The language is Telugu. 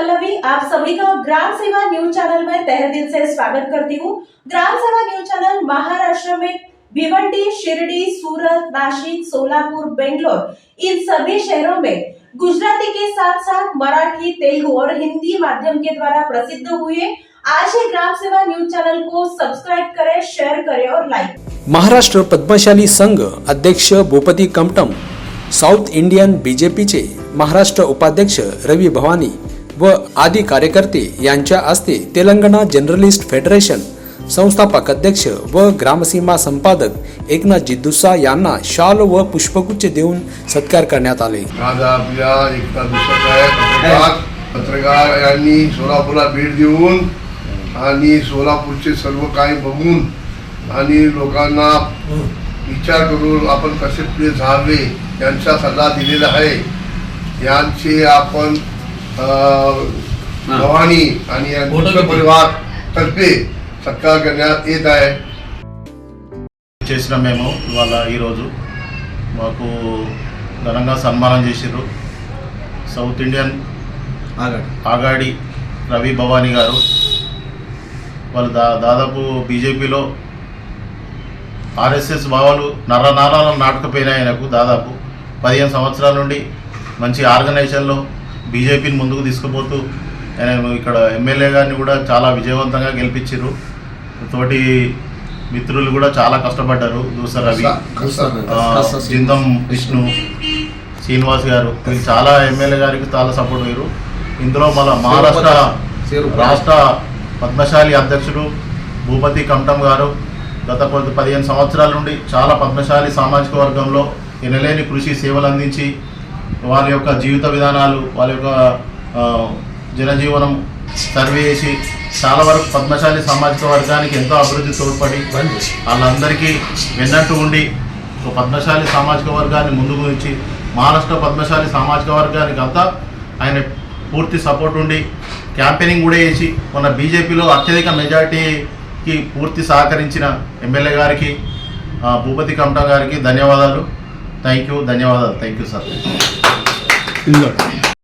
पल्लवी, आप सभी का ग्राम सेवा न्यूज़ चैनल में तहे दिल से स्वागत करती हूँ। ग्राम सेवा न्यूज़ चैनल महाराष्ट्र में भिवंडी, शिरडी, सूरत नासिक सोलापुर, बेंगलोर, इन सभी शहरों में गुजराती के साथ साथ मराठी, तेलुगु और हिंदी माध्यम के द्वारा प्रसिद्ध हुए आज ही ग्राम सेवा न्यूज़ चैनल को सब्सक्राइब करें शेयर करें और लाइक महाराष्ट्र पद्मशाली संघ अध्यक्ष भूपति कमटम साऊथ इंडियन बीजेपीचे महाराष्ट्र उपाध्यक्ष रवी भवानी व आदी कार्यकर्ते यांच्या हस्ते तेलंगणा जर्नलिस्ट फेडरेशन संस्थापक अध्यक्ष व ग्रामसीमा संपादक एकनाथ जिद्दुसा यांना शाल व पुष्पगुच्छ देऊन सत्कार करण्यात आले. आज आपल्या एकता दिवसात आहे. पत्रकार यांनी सोलापूरला भेट देऊन आणि सोलापूरचे सर्व काही बघून आणि लोकांना विचार करून आपण कसे पुढे जावे यांचा सल्ला दिलेला आहे. यांचे आपण भवानी आणि यांच्या परिवार तर्फे सत्कार करण्यात येत आहे చేసిన మేము ఇవాళ ఈరోజు మాకు ఘనంగా సన్మానం చేసిర్రు సౌత్ ఇండియన్ ఆగాడి రవి భవానీ గారు వాళ్ళు దా దాదాపు బీజేపీలో ఆర్ఎస్ఎస్ భావాలు నర నారాలను నాటకపోయినాయి ఆయనకు దాదాపు పదిహేను సంవత్సరాల నుండి మంచి ఆర్గనైజేషన్లో బీజేపీని ముందుకు తీసుకుపోతూ ఇక్కడ ఎమ్మెల్యే గారిని కూడా చాలా విజయవంతంగా గెలిపించారు తోటి మిత్రులు కూడా చాలా కష్టపడ్డారు. దూసర రవి జిందం విష్ణు శ్రీనివాస్ గారు చాలా ఎమ్మెల్యే గారికి చాలా సపోర్ట్ అయ్యారు. ఇందులో మన మహారాష్ట్ర రాష్ట్ర పద్మశాలి అధ్యక్షుడు భూపతి కమటం గారు గత కొద్ది పదిహేను సంవత్సరాల నుండి చాలా పద్మశాలి సామాజిక వర్గంలో ఎనలేని కృషి సేవలు అందించి వాళ్ళ యొక్క జీవిత విధానాలు వాళ్ళ యొక్క జనజీవనం సర్వే చేసి చాలా వరకు పద్మశాలి సామాజిక వర్గానికి ఎంతో అభివృద్ధి తోడ్పడి వాళ్ళందరికీ వెన్నట్టు ఉండి పద్మశాలి సామాజిక వర్గాన్ని ముందుకు ఇచ్చి మహారాష్ట్ర పద్మశాలి సామాజిక వర్గానికి అంతా ఆయన పూర్తి సపోర్ట్ ఉండి క్యాంపెయినింగ్ కూడా చేసి మన బీజేపీలో అత్యధిక మెజార్టీకి పూర్తి సహకరించిన ఎమ్మెల్యే గారికి భూపతి కమటా గారికి ధన్యవాదాలు. థ్యాంక్ యూ ధన్యవాదాలు. Thank you sir 你